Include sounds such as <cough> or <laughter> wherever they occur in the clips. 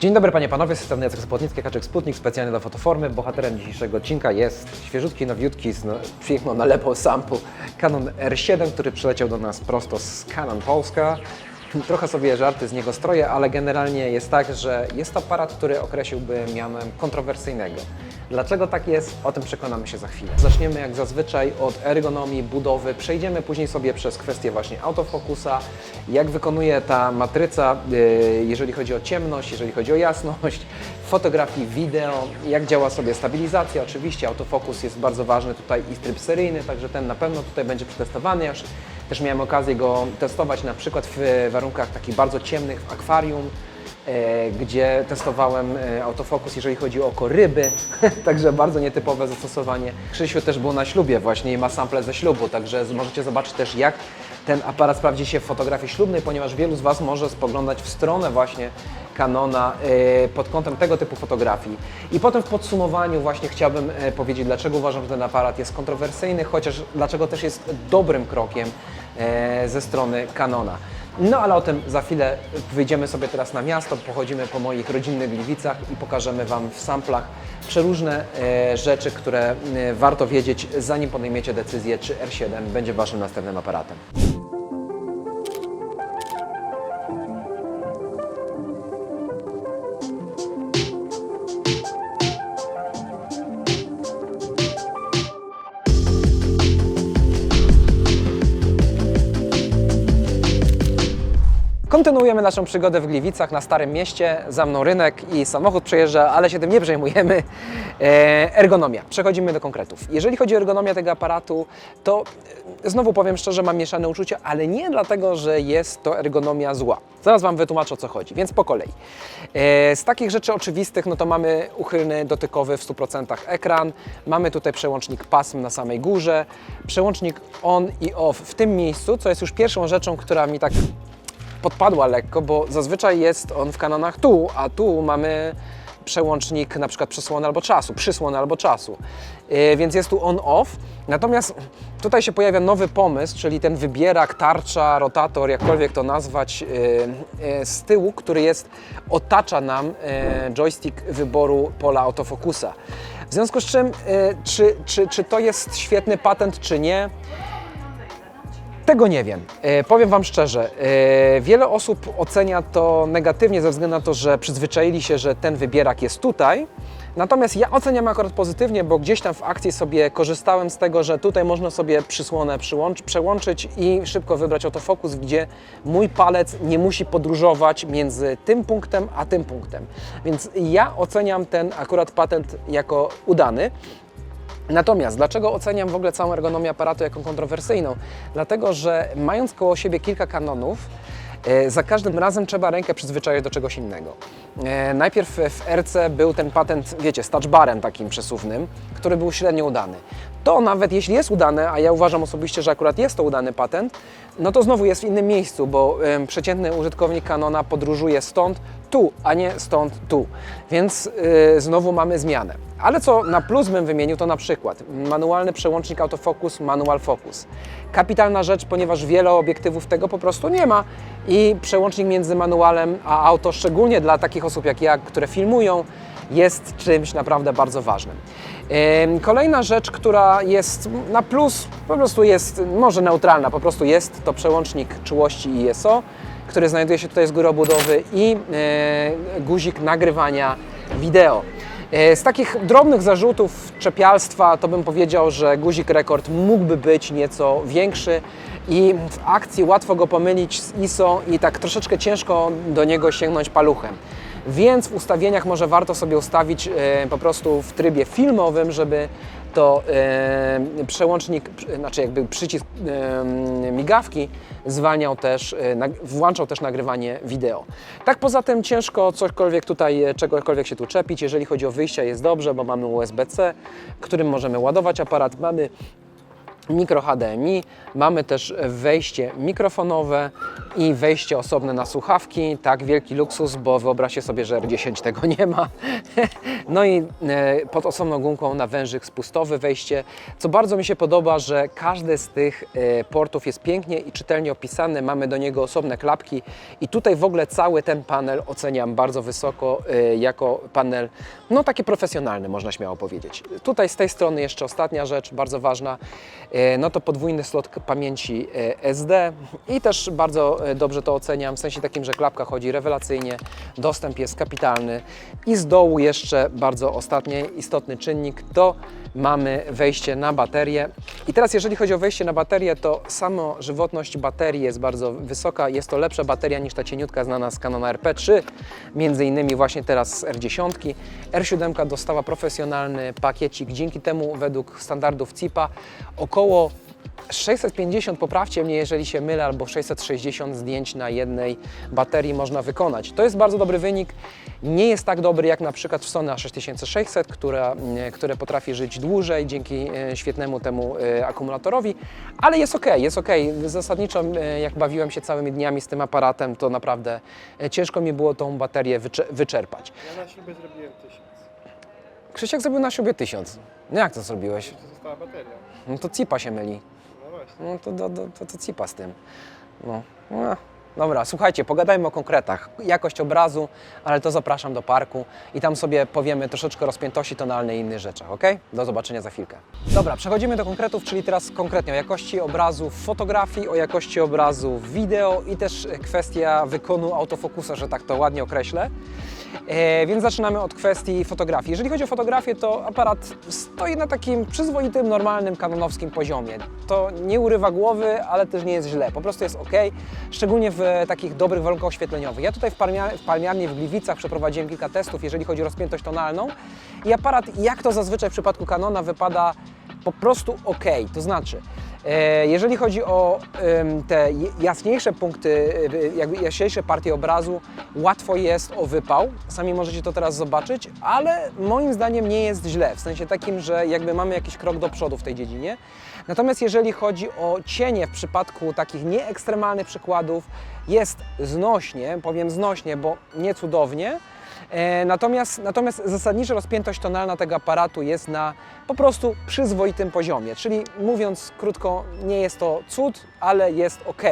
Dzień dobry Panie Panowie, system Jacek Spłotnicki, Kaczek Sputnik, specjalnie dla Fotoformy. Bohaterem dzisiejszego odcinka jest świeżutki, nowiutki, z no, na lepo sample Canon R7, który przyleciał do nas prosto z Canon Polska. Trochę sobie żarty z niego stroję, ale generalnie jest tak, że jest to aparat, który określiłbym mianem kontrowersyjnego. Dlaczego tak jest? O tym przekonamy się za chwilę. Zaczniemy jak zazwyczaj od ergonomii, budowy, przejdziemy później sobie przez kwestię właśnie autofokusa, jak wykonuje ta matryca, yy, jeżeli chodzi o ciemność, jeżeli chodzi o jasność, <laughs> fotografii, wideo, jak działa sobie stabilizacja, oczywiście autofokus jest bardzo ważny tutaj i tryb seryjny, także ten na pewno tutaj będzie przetestowany. Już też miałem okazję go testować na przykład w warunkach takich bardzo ciemnych w akwarium, gdzie testowałem e, autofokus, jeżeli chodzi o oko ryby, <laughs> także bardzo nietypowe zastosowanie. Krzysiu też był na ślubie właśnie i ma sample ze ślubu, także możecie zobaczyć też jak ten aparat sprawdzi się w fotografii ślubnej, ponieważ wielu z Was może spoglądać w stronę właśnie Canona e, pod kątem tego typu fotografii. I potem w podsumowaniu właśnie chciałbym e, powiedzieć, dlaczego uważam, że ten aparat jest kontrowersyjny, chociaż dlaczego też jest dobrym krokiem e, ze strony Canona. No ale o tym za chwilę wyjdziemy sobie teraz na miasto, pochodzimy po moich rodzinnych Gliwicach i pokażemy Wam w samplach przeróżne e, rzeczy, które e, warto wiedzieć, zanim podejmiecie decyzję, czy R7 będzie Waszym następnym aparatem. Kontynuujemy naszą przygodę w Gliwicach na Starym Mieście. Za mną rynek i samochód przejeżdża, ale się tym nie przejmujemy. E, ergonomia. Przechodzimy do konkretów. Jeżeli chodzi o ergonomię tego aparatu, to e, znowu powiem szczerze, mam mieszane uczucia, ale nie dlatego, że jest to ergonomia zła. Zaraz Wam wytłumaczę o co chodzi, więc po kolei. E, z takich rzeczy oczywistych, no to mamy uchylny dotykowy w 100% ekran, mamy tutaj przełącznik pasm na samej górze, przełącznik on i off w tym miejscu, co jest już pierwszą rzeczą, która mi tak podpadła lekko, bo zazwyczaj jest on w kanonach tu, a tu mamy przełącznik na przykład przysłony albo czasu, przysłony albo czasu. Yy, więc jest tu on-off. Natomiast tutaj się pojawia nowy pomysł, czyli ten wybierak, tarcza, rotator, jakkolwiek to nazwać, yy, yy, z tyłu, który jest, otacza nam yy, joystick wyboru pola autofokusa. W związku z czym, yy, czy, czy, czy to jest świetny patent, czy nie? Tego nie wiem. E, powiem Wam szczerze, e, wiele osób ocenia to negatywnie ze względu na to, że przyzwyczaili się, że ten wybierak jest tutaj. Natomiast ja oceniam akurat pozytywnie, bo gdzieś tam w akcji sobie korzystałem z tego, że tutaj można sobie przysłonę przełączyć i szybko wybrać autofokus, gdzie mój palec nie musi podróżować między tym punktem a tym punktem. Więc ja oceniam ten akurat patent jako udany. Natomiast dlaczego oceniam w ogóle całą ergonomię aparatu jako kontrowersyjną? Dlatego, że mając koło siebie kilka kanonów, e, za każdym razem trzeba rękę przyzwyczaić do czegoś innego. E, Najpierw w RC był ten patent, wiecie, z touchbarem takim przesuwnym, który był średnio udany. To nawet jeśli jest udane, a ja uważam osobiście, że akurat jest to udany patent, no to znowu jest w innym miejscu, bo przeciętny użytkownik Canona podróżuje stąd tu, a nie stąd tu. Więc y, znowu mamy zmianę. Ale co na plus bym wymienił, to na przykład manualny przełącznik autofocus, manual focus. Kapitalna rzecz, ponieważ wiele obiektywów tego po prostu nie ma i przełącznik między manualem a auto, szczególnie dla takich osób jak ja, które filmują, jest czymś naprawdę bardzo ważnym. Ym, Kolejna rzecz, która jest na plus, po prostu jest może neutralna, po prostu jest to przełącznik czułości ISO, który znajduje się tutaj z góry obudowy i e, guzik nagrywania wideo. E, Z takich drobnych zarzutów czepialstwa to bym powiedział, że guzik rekord mógłby być nieco większy i w akcji łatwo go pomylić z ISO i tak troszeczkę ciężko do niego sięgnąć paluchem. Więc w ustawieniach może warto sobie ustawić e, po prostu w trybie filmowym, żeby to przełącznik, znaczy jakby przycisk migawki zwalniał też, e, włączał też nagrywanie wideo. Tak poza tym ciężko cośkolwiek tutaj, e, czegokolwiek się tu czepić. Jeżeli chodzi o wyjścia jest dobrze, bo mamy USB-C, którym możemy ładować aparat, mamy mikro HDMI, mamy też wejście mikrofonowe i wejście osobne na słuchawki. Tak, wielki luksus, bo wyobraźcie sobie, że R10 tego nie ma. <laughs> No i e, pod osobną gumką na wężyk spustowy wejście. Co bardzo mi się podoba, że każdy z tych e, portów jest pięknie i czytelnie opisany. Mamy do niego osobne klapki i tutaj w ogóle cały ten panel oceniam bardzo wysoko e, jako panel, no taki profesjonalny można śmiało powiedzieć. Tutaj z tej strony jeszcze ostatnia rzecz, bardzo ważna, no to podwójny slot pamięci e, SD i też bardzo e, dobrze to oceniam, w sensie takim, że klapka chodzi rewelacyjnie, dostęp jest kapitalny. I z dołu jeszcze bardzo ostatni istotny czynnik to mamy wejście na baterię. I teraz jeżeli chodzi o wejście na baterię, to samo żywotność baterii jest bardzo wysoka. Jest to lepsza bateria niż ta cieniutka znana z Canona RP3, między innymi właśnie teraz z R10. R7 dostała profesjonalny pakiecik, dzięki temu według standardów CIPA około 650, poprawcie mnie, jeżeli się mylę, albo 660 zdjęć na jednej baterii można wykonać. To jest bardzo dobry wynik. Nie jest tak dobry jak na przykład w Sony A6600, która, mm, które potrafi żyć dłużej dzięki e, świetnemu temu e, akumulatorowi, ale jest ok, jest ok. Zasadniczo e, jak bawiłem się całymi dniami z tym aparatem, to naprawdę ciężko mi było tą baterię wycze- wyczerpać. Ja na ślubie zrobiłem tysiąc. Krzysiek zrobił na siebie 1000. No jak to zrobiłeś? To została bateria. No to cipa się myli. No właśnie. No to, to, to, to, to cipa z tym. No. no. Dobra, słuchajcie, pogadajmy o konkretach. Jakość obrazu, ale to zapraszam do parku i tam sobie powiemy troszeczkę rozpiętości tonalnej i innych rzeczach, ok? Do zobaczenia za chwilkę. Dobra, przechodzimy do konkretów, czyli teraz konkretnie o jakości obrazu w fotografii, o jakości obrazu w wideo i też kwestia wykonu autofokusa, że tak to ładnie określę. E, więc zaczynamy od kwestii fotografii. Jeżeli chodzi o fotografię, to aparat stoi na takim przyzwoitym, normalnym, kanonowskim poziomie. To nie urywa głowy, ale też nie jest źle. Po prostu jest ok, szczególnie w takich dobrych warunkach oświetleniowych. Ja tutaj w, palmia- w palmiarni w Gliwicach przeprowadziłem kilka testów, jeżeli chodzi o rozpiętość tonalną i aparat, jak to zazwyczaj w przypadku Canona, wypada po prostu ok. To znaczy, e, jeżeli chodzi o te jasniejsze punkty, e, jakby jaśniejsze partie obrazu, łatwo jest o wypał. Sami możecie to teraz zobaczyć, ale moim zdaniem nie jest źle, w sensie takim, że jakby mamy jakiś krok do przodu w tej dziedzinie. Natomiast jeżeli chodzi o cienie w przypadku takich nieekstremalnych przykładów, jest znośnie, powiem znośnie, bo nie cudownie. E, Natomiast, natomiast zasadnicza rozpiętość tonalna tego aparatu jest na po prostu przyzwoitym poziomie, czyli mówiąc krótko, nie jest to cud, ale jest ok.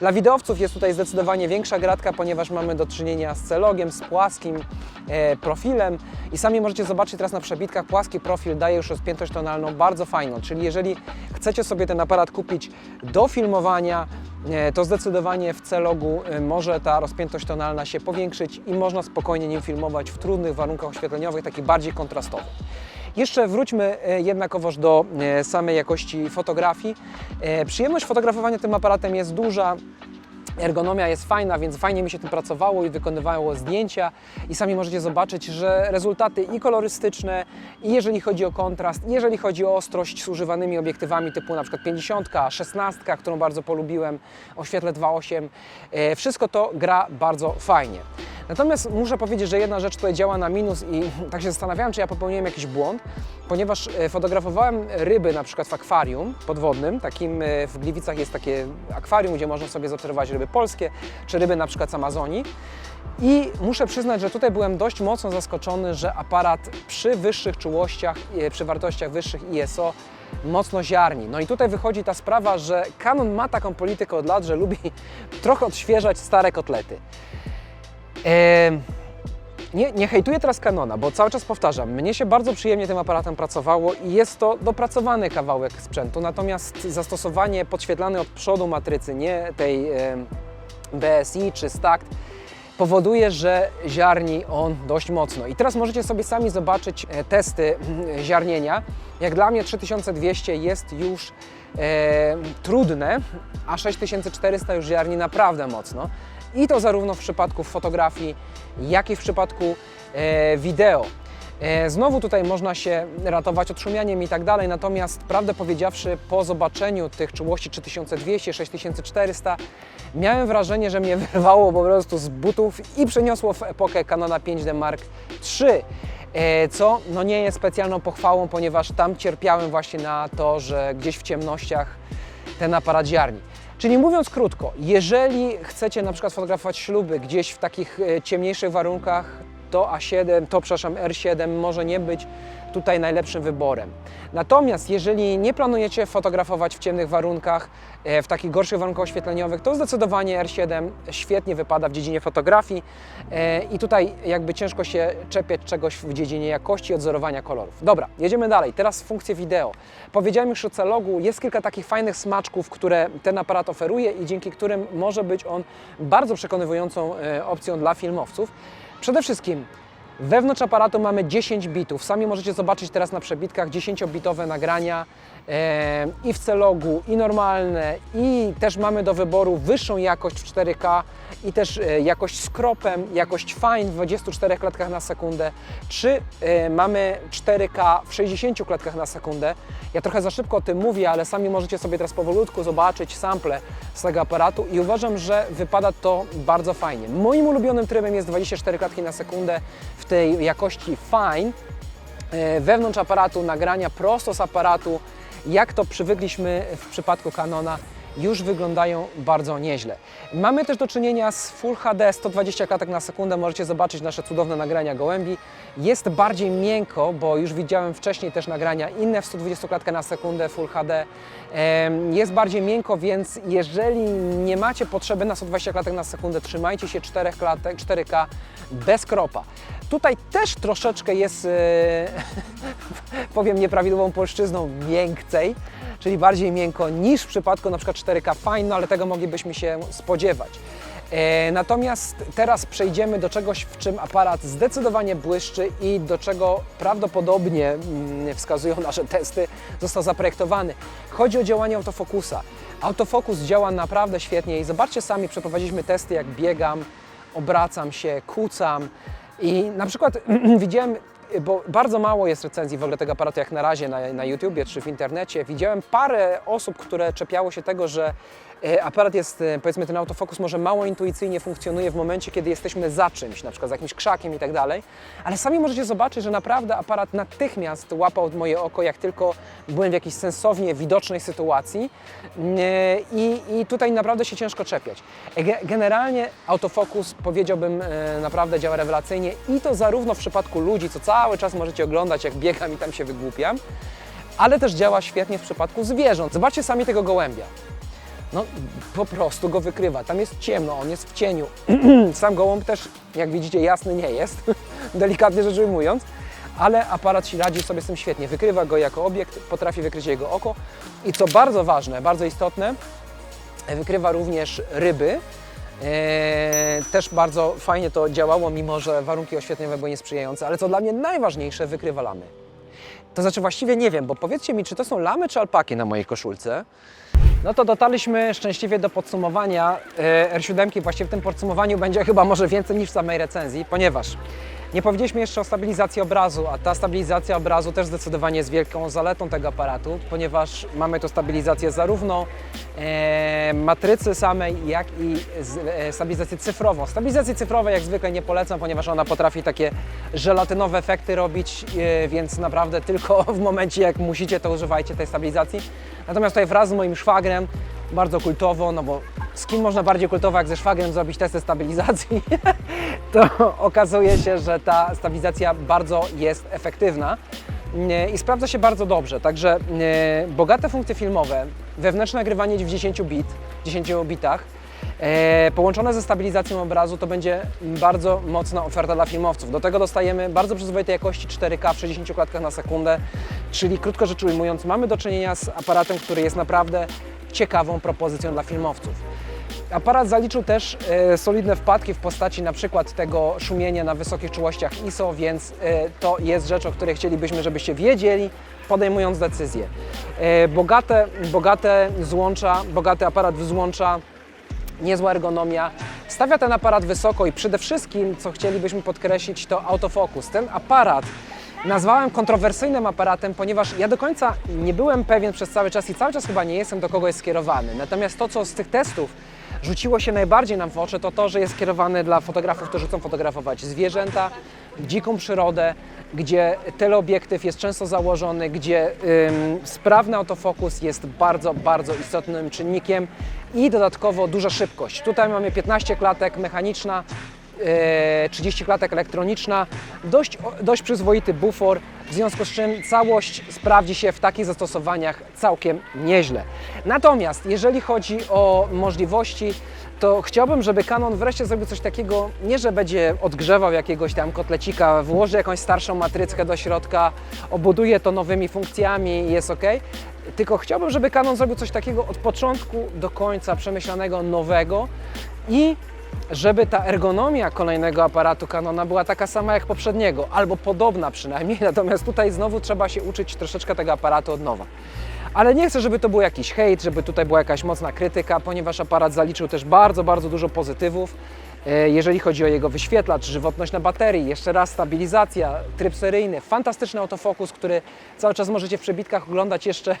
Dla wideowców jest tutaj zdecydowanie większa gratka, ponieważ mamy do czynienia z celogiem, z płaskim e, profilem i sami możecie zobaczyć teraz na przebitkach, płaski profil daje już rozpiętość tonalną bardzo fajną, czyli jeżeli chcecie sobie ten aparat kupić do filmowania, e, to zdecydowanie w celogu e, może ta rozpiętość tonalna się powiększyć i można spokojnie nim filmować w trudnych warunkach oświetleniowych, takich bardziej kontrastowych. Jeszcze wróćmy e, jednakowoż do e, samej jakości fotografii. E, Przyjemność fotografowania tym aparatem jest duża. Ergonomia jest fajna, więc fajnie mi się tym pracowało i wykonywało zdjęcia i sami możecie zobaczyć, że rezultaty i kolorystyczne, i jeżeli chodzi o kontrast, i jeżeli chodzi o ostrość z używanymi obiektywami typu na przykład 50, 16, którą bardzo polubiłem, o świetle 2.8, e, wszystko to gra bardzo fajnie. Natomiast muszę powiedzieć, że jedna rzecz tutaj działa na minus i <laughs> tak się zastanawiałem, czy ja popełniłem jakiś błąd, ponieważ e, fotografowałem ryby na przykład w akwarium podwodnym, takim e, w Gliwicach jest takie akwarium, gdzie można sobie zaobserwować ryby polskie, czy ryby na przykład z Amazonii. I muszę przyznać, że tutaj byłem dość mocno zaskoczony, że aparat przy wyższych czułościach, e, przy wartościach wyższych ISO mocno ziarni. No i tutaj wychodzi ta sprawa, że Canon ma taką politykę od lat, że lubi <laughs> trochę odświeżać stare kotlety. Em, nie, nie hejtuję teraz Canona, bo cały czas powtarzam, mnie się bardzo przyjemnie tym aparatem pracowało i jest to dopracowany kawałek sprzętu, natomiast zastosowanie podświetlane od przodu matrycy, nie tej em, BSI czy STACT, powoduje, że ziarni on dość mocno. I teraz możecie sobie sami zobaczyć e, testy mm, ziarnienia. Jak dla mnie 3200 jest już e, trudne, a 6400 już ziarni naprawdę mocno. I to zarówno w przypadku fotografii, jak i w przypadku e, wideo. E, Znowu tutaj można się ratować odszumianiem i tak dalej, natomiast prawdę powiedziawszy, po zobaczeniu tych czułości 3200, 6400, miałem wrażenie, że mnie <laughs> wyrwało po prostu z butów i przeniosło w epokę Canona 5D Mark III. E, Co no nie jest specjalną pochwałą, ponieważ tam cierpiałem właśnie na to, że gdzieś w ciemnościach ten aparat ziarni. Czyli mówiąc krótko, jeżeli chcecie na przykład fotografować śluby gdzieś w takich e, ciemniejszych warunkach, to A7, to przepraszam, R7 może nie być tutaj najlepszym wyborem. Natomiast jeżeli nie planujecie fotografować w ciemnych warunkach, e, w takich gorszych warunkach oświetleniowych, to zdecydowanie R7 świetnie wypada w dziedzinie fotografii e, i tutaj jakby ciężko się czepiać czegoś w dziedzinie jakości odzorowania kolorów. Dobra, jedziemy dalej. Teraz funkcje wideo. Powiedziałem już o celogu, jest kilka takich fajnych smaczków, które ten aparat oferuje i dzięki którym może być on bardzo przekonywującą e, opcją dla filmowców. Przede wszystkim Wewnątrz aparatu mamy 10 bitów. Sami możecie zobaczyć teraz na przebitkach 10-bitowe nagrania i w celogu, i normalne, i też mamy do wyboru wyższą jakość w 4K i też e, jakość z kropem, jakość fine w 24 klatkach na sekundę, czy e, mamy 4K w 60 klatkach na sekundę. Ja trochę za szybko o tym mówię, ale sami możecie sobie teraz powolutku zobaczyć sample z tego aparatu i uważam, że wypada to bardzo fajnie. Moim ulubionym trybem jest 24 klatki na sekundę w tej jakości fine. Wewnątrz aparatu nagrania prosto z aparatu, jak to przywykliśmy w przypadku Canona, już wyglądają bardzo nieźle. Mamy też do czynienia z Full HD 120 klatek na sekundę, możecie zobaczyć nasze cudowne nagrania gołębi. Jest bardziej miękko, bo już widziałem wcześniej też nagrania inne w 120 klatkach na sekundę Full HD. Jest bardziej miękko, więc jeżeli nie macie potrzeby na 120 klatek na sekundę, trzymajcie się 4 klatek, 4K bez kropa. Tutaj też troszeczkę jest, e, <laughs> powiem nieprawidłową polszczyzną, miękcej, czyli bardziej miękko niż w przypadku na przykład 4K Fine, no ale tego moglibyśmy się spodziewać. E, Natomiast teraz przejdziemy do czegoś, w czym aparat zdecydowanie błyszczy i do czego prawdopodobnie mm, wskazują nasze testy, został zaprojektowany. Chodzi o działanie autofokusa. Autofokus działa naprawdę świetnie i zobaczcie sami, przeprowadziliśmy testy, jak biegam, obracam się, kucam i na przykład <clears throat> widziałem bo bardzo mało jest recenzji w ogóle tego aparatu jak na razie na, na YouTubie czy w internecie. Widziałem parę osób, które czepiało się tego, że aparat jest, e, powiedzmy, ten autofokus może mało intuicyjnie funkcjonuje w momencie, kiedy jesteśmy za czymś, na przykład za jakimś krzakiem i tak dalej, ale sami możecie zobaczyć, że naprawdę aparat natychmiast łapał moje oko, jak tylko byłem w jakiejś sensownie widocznej sytuacji E, i, i tutaj naprawdę się ciężko czepiać. E, ge- Generalnie autofokus powiedziałbym e, naprawdę działa rewelacyjnie i to zarówno w przypadku ludzi, co cały czas możecie oglądać, jak biegam i tam się wygłupiam, ale też działa świetnie w przypadku zwierząt. Zobaczcie sami tego gołębia. No po prostu go wykrywa. Tam jest ciemno, on jest w cieniu. <clears throat> Sam gołąb też, jak widzicie, jasny nie jest, <laughs> delikatnie rzecz ujmując, ale aparat radzi sobie z tym świetnie. Wykrywa go jako obiekt, potrafi wykryć jego oko i co bardzo ważne, bardzo istotne, wykrywa również ryby. Eee, też bardzo fajnie to działało, mimo że warunki oświetleniowe były niesprzyjające, ale co dla mnie najważniejsze, wykrywa lamy. To znaczy właściwie nie wiem, bo powiedzcie mi, czy to są lamy czy alpaki na mojej koszulce? No to dotarliśmy szczęśliwie do podsumowania e, R7. Właściwie w tym podsumowaniu będzie chyba może więcej niż w samej recenzji, ponieważ nie powiedzieliśmy jeszcze o stabilizacji obrazu, a ta stabilizacja obrazu też zdecydowanie jest wielką zaletą tego aparatu, ponieważ mamy tu stabilizację zarówno e, matrycy samej, jak i z, e, stabilizację cyfrową. Stabilizację cyfrową jak zwykle nie polecam, ponieważ ona potrafi takie żelatynowe efekty robić, e, więc naprawdę tylko <laughs> w momencie jak musicie, to używajcie tej stabilizacji. Natomiast tutaj wraz z moim szwagrem, bardzo kultowo, no bo z kim można bardziej kultowo jak ze szwagrem zrobić testy stabilizacji, <laughs> to <laughs> okazuje się, że ta stabilizacja bardzo jest efektywna nie, i sprawdza się bardzo dobrze. Także nie, bogate funkcje filmowe, wewnętrzne nagrywanie w 10 bit, 10 bitach, e, połączone ze stabilizacją obrazu to będzie bardzo mocna oferta dla filmowców. Do tego dostajemy bardzo przyzwoitej jakości 4K w 60 klatkach na sekundę, czyli krótko rzecz ujmując, mamy do czynienia z aparatem, który jest naprawdę ciekawą propozycją dla filmowców. Aparat zaliczył też e, solidne wpadki w postaci na przykład tego szumienia na wysokich czułościach ISO, więc e, to jest rzecz, o której chcielibyśmy, żebyście wiedzieli, podejmując decyzję. E, bogate, bogate złącza, bogaty aparat w złącza, niezła ergonomia. Stawia ten aparat wysoko i przede wszystkim, co chcielibyśmy podkreślić, to autofokus. Ten aparat nazwałem kontrowersyjnym aparatem, ponieważ ja do końca nie byłem pewien przez cały czas i cały czas chyba nie jestem, do kogo jest skierowany. Natomiast to, co z tych testów rzuciło się najbardziej nam w oczy, to to, że jest skierowany dla fotografów, którzy chcą fotografować zwierzęta, dziką przyrodę, gdzie teleobiektyw jest często założony, gdzie ym, sprawny autofokus jest bardzo, bardzo istotnym czynnikiem i dodatkowo duża szybkość. Tutaj mamy 15 klatek mechaniczna, 30 klatek elektroniczna, dość, dość przyzwoity bufor, w związku z czym całość sprawdzi się w takich zastosowaniach całkiem nieźle. Natomiast jeżeli chodzi o możliwości, to chciałbym, żeby Canon wreszcie zrobił coś takiego, nie że będzie odgrzewał jakiegoś tam kotlecika, włoży jakąś starszą matryckę do środka, obuduje to nowymi funkcjami i jest ok, tylko chciałbym, żeby Canon zrobił coś takiego od początku do końca przemyślanego, nowego i żeby ta ergonomia kolejnego aparatu Canona była taka sama jak poprzedniego, albo podobna przynajmniej, <laughs> natomiast tutaj znowu trzeba się uczyć troszeczkę tego aparatu od nowa. Ale nie chcę, żeby to był jakiś hejt, żeby tutaj była jakaś mocna krytyka, ponieważ aparat zaliczył też bardzo, bardzo dużo pozytywów. E, Jeżeli chodzi o jego wyświetlacz, żywotność na baterii, jeszcze raz stabilizacja, tryb seryjny, fantastyczny autofokus, który cały czas możecie w przebitkach oglądać jeszcze <laughs>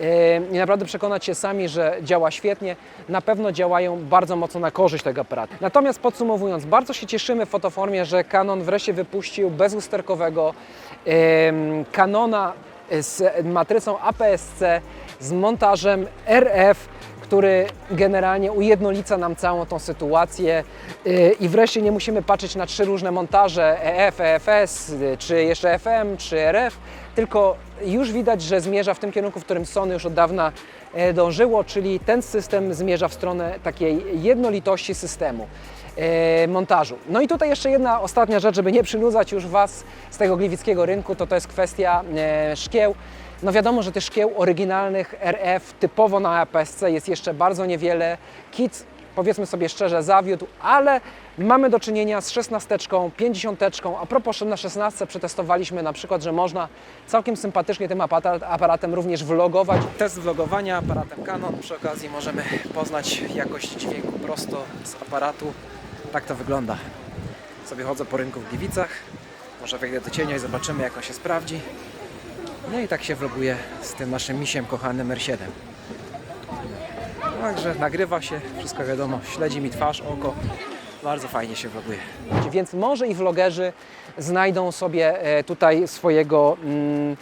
e, i naprawdę przekonać się sami, że działa świetnie. Na pewno działają bardzo mocno na korzyść tego aparatu. Natomiast podsumowując, bardzo się cieszymy w fotoformie, że Canon wreszcie wypuścił bezusterkowego Canona z matrycą APS-C, z montażem RF, który generalnie ujednolica nam całą tą sytuację yy, i wreszcie nie musimy patrzeć na trzy różne montaże EF, EFS, czy jeszcze FM, czy RF, tylko już widać, że zmierza w tym kierunku, w którym Sony już od dawna e, dążyło, czyli ten system zmierza w stronę takiej jednolitości systemu e, montażu. No i tutaj jeszcze jedna ostatnia rzecz, żeby nie przynudzać już Was z tego gliwickiego rynku, to to jest kwestia e, szkieł. No wiadomo, że tych szkieł oryginalnych RF typowo na APS-C jest jeszcze bardzo niewiele. Kit powiedzmy sobie szczerze zawiódł, ale mamy do czynienia z 16, 50. A propos na 16 przetestowaliśmy na przykład, że można całkiem sympatycznie tym aparat, aparatem również vlogować. Test vlogowania aparatem Canon. Przy okazji możemy poznać jakość dźwięku prosto z aparatu. Tak to wygląda. Sobie chodzę po rynku w Gliwicach. Może wejdę do cienia i zobaczymy jak on się sprawdzi. No i tak się vloguje z tym naszym misiem kochanym R7. Także nagrywa się, wszystko wiadomo, śledzi mi twarz, oko. Bardzo fajnie się vloguje. Więc może i vlogerzy znajdą sobie e, tutaj swojego mm,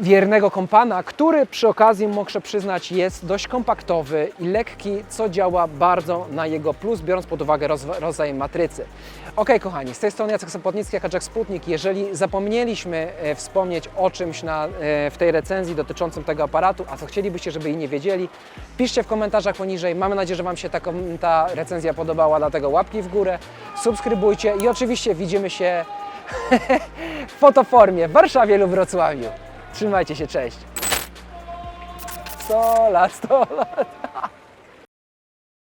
wiernego kompana, który przy okazji muszę przyznać jest dość kompaktowy i lekki, co działa bardzo na jego plus, biorąc pod uwagę roz- rodzaj matrycy. Ok, kochani, z tej strony Jacek Sopotnicki, jako Jack Sputnik. Jeżeli zapomnieliśmy e, wspomnieć o czymś na, e, w tej recenzji dotyczącym tego aparatu, a co chcielibyście, żeby inni wiedzieli, piszcie w komentarzach poniżej. Mamy nadzieję, że Wam się ta, ta recenzja podobała, dlatego łapki w górę, subskrybujcie i oczywiście widzimy się <laughs> w fotoformie w Warszawie lub Wrocławiu. Trzymajcie się, cześć. 100 lat, 100 lat.